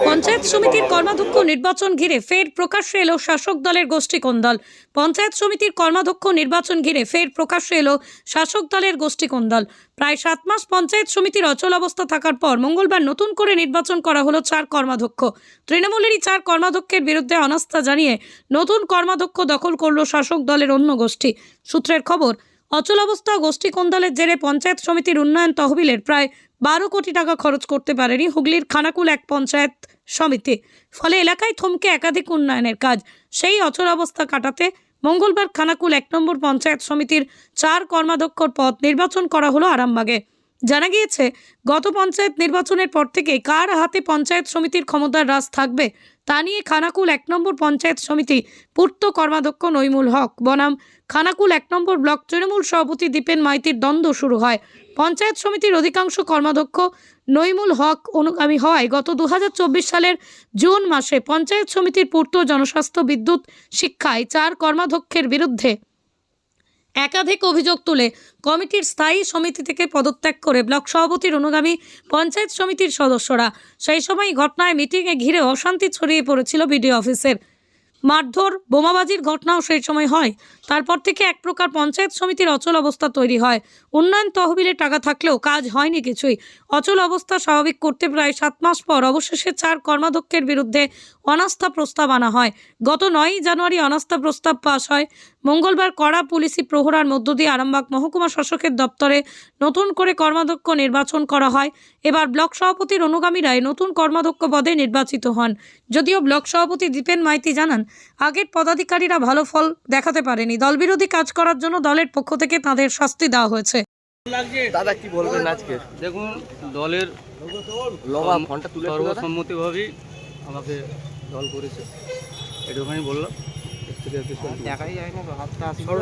পঞ্চায়েত সমিতির কর্মাধ্যক্ষ নির্বাচন ঘিরে ফের প্রকাশ্যে এলো শাসক দলের গোষ্ঠী কোন্দল পঞ্চায়েত সমিতির কর্মাধ্যক্ষ নির্বাচন ঘিরে ফের প্রকাশ্যে এলো শাসক দলের গোষ্ঠী কোন্দল প্রায় সাত মাস পঞ্চায়েত সমিতির অচল অবস্থা থাকার পর মঙ্গলবার নতুন করে নির্বাচন করা হলো চার কর্মাধ্যক্ষ। তৃণমূলেরই চার কর্মাধ্যক্ষের বিরুদ্ধে অনাস্থা জানিয়ে নতুন কর্মাধ্যক্ষ দখল করল শাসক দলের অন্য গোষ্ঠী। সূত্রের খবর, অচল অবস্থা গোষ্ঠী কোন্দলের জেরে পঞ্চায়েত সমিতির উন্নয়ন তহবিলের প্রায় বারো কোটি টাকা খরচ করতে পারেনি হুগলির খানাকুল এক পঞ্চায়েত সমিতি। ফলে এলাকায় থমকে একাধিক উন্নয়নের কাজ। সেই অচল অবস্থা কাটাতে মঙ্গলবার খানাকুল এক নম্বর পঞ্চায়েত সমিতির চার কর্মাধ্যক্ষর পদ নির্বাচন করা হলো আরামবাগে। জানা গিয়েছে, গত পঞ্চায়েত নির্বাচনের পর থেকে কার হাতে পঞ্চায়েত সমিতির ক্ষমতার রাজ থাকবে, তা নিয়ে খানাকুল এক নম্বর পঞ্চায়েত সমিতি পূর্ত কর্মাধ্যক্ষ নইমুল হক বনাম। খানাকুল এক নম্বর ব্লক তৃণমূল সভাপতি দীপেন মাইতির দ্বন্দ্ব শুরু হয়। পঞ্চায়েত সমিতির অধিকাংশ কর্মাধ্যক্ষ নইমুল হক অনুগামী হওয়ায় গত দু হাজার চব্বিশ সালের জুন মাসে পঞ্চায়েত সমিতির পূর্ত জনস্বাস্থ্য বিদ্যুৎ শিক্ষায় চার কর্মাধ্যক্ষের বিরুদ্ধে একাধিক অভিযোগ তুলে কমিটির স্থায়ী সমিতি থেকে পদত্যাগ করে ব্লক সভাপতির অনুগামী পঞ্চায়েত সমিতির সদস্যরা। সেই সময় ঘটনায় মিটিংয়ে ঘিরে অশান্তি ছড়িয়ে পড়েছিল বিডিও অফিসের। মারধর, বোমাবাজির ঘটনাও সেই সময় হয়। তারপর থেকে এক প্রকার পঞ্চায়েত সমিতির অচল অবস্থা তৈরি হয়। উন্নয়ন তহবিলে টাকা থাকলেও কাজ হয়নি কিছুই। অচল অবস্থা স্বাভাবিক করতে প্রায় সাত মাস পর অবশেষে চার কর্মাধ্যক্ষের বিরুদ্ধে অনাস্থা প্রস্তাব আনা হয়। গত নয়ই জানুয়ারি অনাস্থা প্রস্তাব পাশ হয়। মঙ্গলবার কড়া পুলিশি প্রহরার মধ্য দিয়ে আরামবাগ মহকুমা শাসকের দপ্তরে নতুন করে কর্মাধ্যক্ষ নির্বাচন করা হয়। এবার ব্লক সভাপতির অনুগামীরাই নতুন কর্মাধ্যক্ষ পদে নির্বাচিত হন। যদিও ব্লক সভাপতি দীপেন মাইতি জানান আগের পদাধিকারীরা ভালো ফল দেখাতে পারেনি। দলবিরোধী কাজ করার জন্য দলের পক্ষ থেকে তাদের শাস্তি দেওয়া হয়েছে। দাদা কি বলবেন আজকে? দেখুন দলের। সর্বসম্মতিভাবেই আমাকে দল করেছে। এটুখানি বললাম।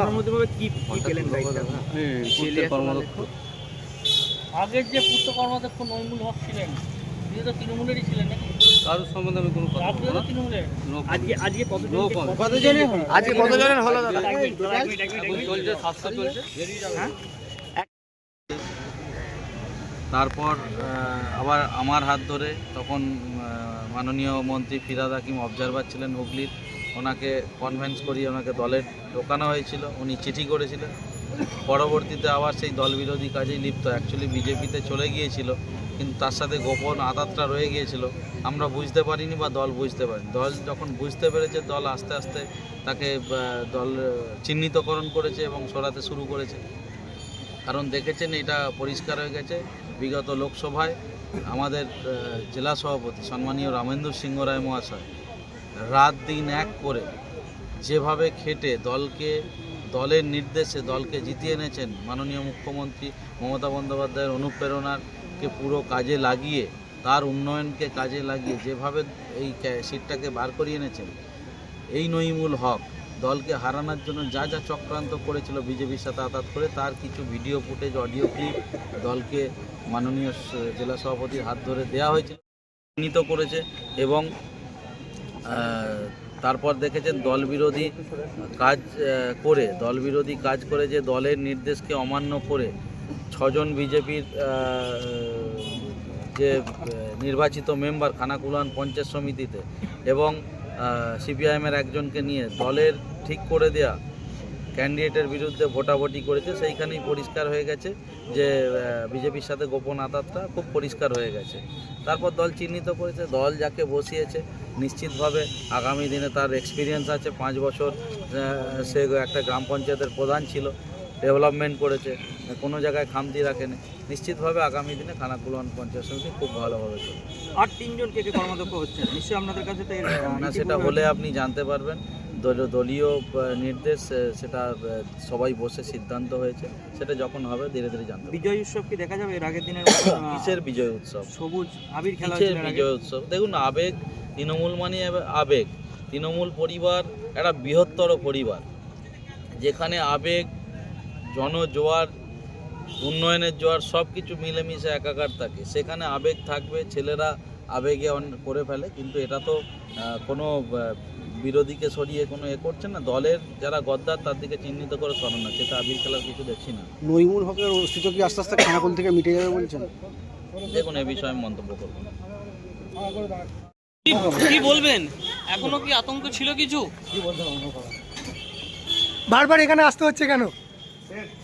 আমি পূর্তের আগের যে পূর্ত কর্মাধ্যক্ষ নইমুল হক ছিলেন তিনি তো তৃণমূলেরই ছিলেন কারোর সম্বন্ধে আমি কোনো কথা বলব না. আজকে আজকে. কতজনের আজকে কতজনের হলো দাদা? চলছে স্বাস্থ্য চলছে। তারপর আবার আমার হাত ধরে তখন মাননীয় মন্ত্রী ফিরাদ হাকিম অবজারভার ছিলেন হুগলির। ওনাকে কনভেন্স করিয়ে ওনাকে দলে ঢোকানো হয়েছিল। উনি চিঠি করেছিলেন। পরবর্তীতে আবার সেই দল বিরোধী কাজেই লিপ্ত। অ্যাকচুয়ালি বিজেপিতে চলে গিয়েছিল। কিন্তু তার সাথে গোপন আদাতটা রয়ে গিয়েছিল। আমরা বুঝতে পারিনি বা দল বুঝতে পারিনি। দল যখন বুঝতে পেরেছে, দল আস্তে আস্তে তাকে দল চিহ্নিতকরণ করেছে এবং সরাতে শুরু করেছে। কারণ দেখেছেন এটা পরিষ্কার হয়ে গেছে বিগত লোকসভায়। আমাদের জেলা সভাপতি সম্মানীয় রামেন্দ্র সিংহ রায় মহাশয় রাত দিন এক করে যেভাবে খেটে দলকে, দলের নির্দেশে দলকে জিতিয়ে এনেছেন মাননীয় মুখ্যমন্ত্রী মমতা বন্দ্যোপাধ্যায়ের অনুপ্রেরণাকে পুরো কাজে লাগিয়ে, তার উন্নয়নকে কাজে লাগিয়ে যেভাবে এই সিটটাকে বার করিয়ে এনেছেন, এই নইমুল হক দলকে হারানোর জন্য যা যা চক্রান্ত করেছিল বিজেপির সাথে আঘাত করে, তার কিছু ভিডিও ফুটেজ, অডিও ক্লিপ দলকে মাননীয় জেলা সভাপতির হাত ধরে দেওয়া হয়েছিল চিহ্নিত করেছে এবং তারপর দেখেছেন দল বিরোধী কাজ করে, দল বিরোধী কাজ করে যে দলের নির্দেশকে অমান্য করে ছজন বিজেপির যে নির্বাচিত মেম্বার খানাকুলান পঞ্চায়েত সমিতিতে এবং সিপিআইএমের একজনকে নিয়ে দলের ঠিক করে দেয়া ক্যান্ডিডেটের বিরুদ্ধে ভোটাভুটি করেছে, সেইখানেই পরিষ্কার হয়ে গেছে যে বিজেপির সাথে গোপন আতাতটা খুব পরিষ্কার হয়ে গেছে। তারপর দল চিহ্নিত করেছে, দল যাকে বসিয়েছে, নিশ্চিতভাবে আগামী দিনে তার এক্সপিরিয়েন্স আছে। পাঁচ বছর সে একটা গ্রাম পঞ্চায়েতের প্রধান ছিল ডেভেলপমেন্ট করেছে কোনো জায়গায় খামতি রাখেনি। নিশ্চিতভাবে আগামী দিনে খানাকুলন পঞ্চায়েত সমিতি খুব ভালোভাবে চলবে। আর তিনজন কে কে কর্মাধ্যক্ষ হচ্ছেন? নিশ্চয়ই আপনাদের কাছে তো না সেটা হলে আপনি জানতে পারবেন। দল- দলীয় নির্দেশ সেটা সবাই বসে সিদ্ধান্ত হয়েছে। সেটা যখন হবে ধীরে ধীরে জানতে বিজয় উৎসব কি দেখা যাবে? এর আগের দিনের কিসের বিজয় উৎসব? সবুজ আবির খেলা? বিজয় উৎসব? দেখুন আবেগ তৃণমূল মানে আবেগ। তৃণমূল পরিবার একটা বৃহত্তর পরিবার। যেখানে আবেগ জনজোয়ার উন্নয়নের জোয়ার সব কিছু মিলেমিশে একাকার থাকে। সেখানে আবেগ থাকবে ছেলেরা আবেগে অন- করে ফেলে কিন্তু এটা তো কোনো বিরোধীকে সরিয়ে কোনো এ করছে না। দলের যারা গদ্দার তার দিকে চিহ্নিত করে সরানো। সেটা আবির খেলার কিছু দেখছি না। নইমুল হকের অস্তিত্ব কি আস্তে আস্তে খানাকুল থেকে মিটে যাবে বলছেন? দেখুন এ বিষয়ে মন্তব্য করব না। কি বলবেন? এখনও কি আতঙ্ক ছিল কিছু? বারবার এখানে আসতে হচ্ছে কেন? Ted.